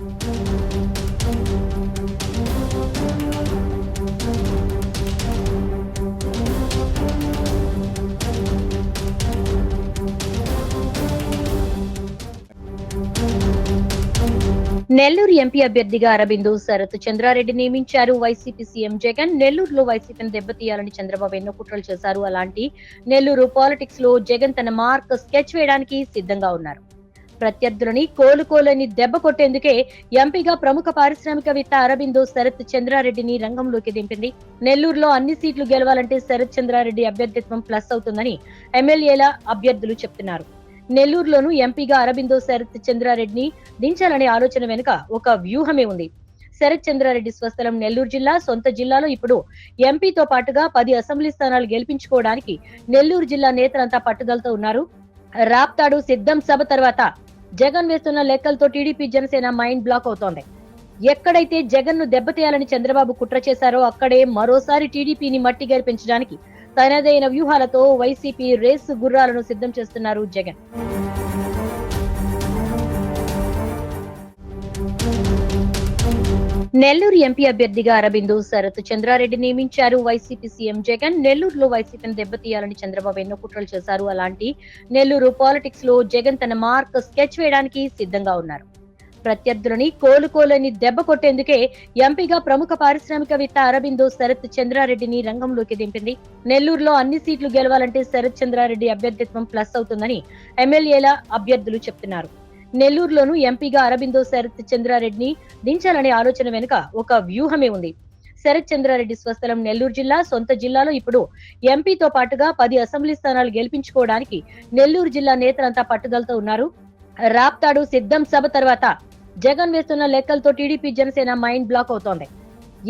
Nellore MP అభ్యర్థిగా అరబిందు శరత్ చంద్రారెడ్డి నియమించారు. YCP CM Jagan నెల్లూరులో వైసీపీని దెబ్బతీయాలని చంద్రబాబు ఎన్నో కుట్రలు చేశారు. అలాంటి నెల్లూరు పాలిటిక్స్లో జగన్ తన మార్క్ స్కెచ్ వేయడానికి సిద్ధంగా ఉన్నారు. ప్రత్యర్థులని కోలుకోలేని దెబ్బ కొట్టేందుకే ఎంపీగా ప్రముఖ పారిశ్రామికవేత్త అరబిందో శరత్ చంద్రారెడ్డిని రంగంలోకి దింపింది. నెల్లూరులో అన్ని సీట్లు గెలవాలంటే శరత్ చంద్రారెడ్డి అభ్యర్థిత్వం ప్లస్ అవుతుందని ఎమ్మెల్యేల అభ్యర్థులు చెప్తున్నారు. నెల్లూరులోను ఎంపీగా అరబిందో శరత్ చంద్రారెడ్డిని దించాలనే ఆలోచన వెనుక ఒక వ్యూహమే ఉంది. శరత్ చంద్రారెడ్డి స్వస్థలం నెల్లూరు జిల్లా సొంత జిల్లాలో ఇప్పుడు ఎంపీతో పాటుగా పది అసెంబ్లీ స్థానాలు గెలిపించుకోవడానికి నెల్లూరు జిల్లా నేతలంతా పట్టుదలతో ఉన్నారు. రాప్తాడు సిద్ధం సభ తర్వాత జగన్ వేస్తున్న లెక్కలతో టీడీపీ జనసేన మైండ్ బ్లాక్ అవుతోంది. ఎక్కడైతే జగన్ను దెబ్బతీయాలని చంద్రబాబు కుట్ర చేశారో అక్కడే మరోసారి టీడీపీని మట్టి గెలిపించడానికి తనదైన వ్యూహాలతో వైసీపీ రేసు గుర్రాలను సిద్ధం చేస్తున్నారు జగన్. నెల్లూరు ఎంపీ అభ్యర్థిగా అరబిందు శరత్ చంద్రారెడ్డి నియమించారు. వైసీపీ సీఎం జగన్ నెల్లూరులో వైసీపీని దెబ్బతీయాలని చంద్రబాబు ఎన్నో కుట్రలు చేశారు. అలాంటి నెల్లూరు పాలిటిక్స్లో జగన్ తన మార్క్ స్కెచ్ వేయడానికి సిద్ధంగా ఉన్నారు. ప్రత్యర్థులని కోలుకోలేని దెబ్బ కొట్టేందుకే ఎంపీగా ప్రముఖ పారిశ్రామికవేత్త అరబిందో శరత్ చంద్రారెడ్డిని రంగంలోకి దింపింది. నెల్లూరులో అన్ని సీట్లు గెలవాలంటే శరత్ చంద్రారెడ్డి అభ్యర్థిత్వం ప్లస్ అవుతుందని ఎమ్మెల్యేల అభ్యర్థులు చెప్తున్నారు. నెల్లూరులోను ఎంపీగా అరబిందో శరత్ చంద్రారెడ్డిని దించాలనే ఆలోచన వెనుక ఒక వ్యూహమే ఉంది. శరత్ చంద్రారెడ్డి స్వస్థలం నెల్లూరు జిల్లా సొంత జిల్లాలో ఇప్పుడు ఎంపీతో పాటుగా పది అసెంబ్లీ స్థానాలు గెలిపించుకోవడానికి నెల్లూరు జిల్లా నేతలంతా పట్టుదలతో ఉన్నారు. రాప్తాడు సిద్ధం సభ తర్వాత జగన్ వేస్తున్న లెక్కలతో టీడీపీ జనసేన మైండ్ బ్లాక్ అవుతోంది.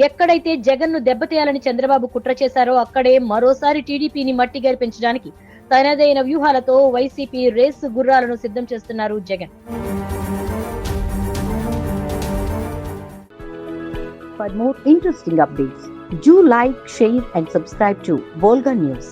ఎక్కడైతే జగన్ను దెబ్బతీయాలని చంద్రబాబు కుట్ర చేశారో అక్కడే మరోసారి టీడీపీని మట్టి గెలిపించడానికి తనదైన వ్యూహాలతో వైసీపీ రేసు గుర్రాలను సిద్ధం చేస్తున్నారు Jagan For more interesting updates, do like, share, and subscribe to Volga News.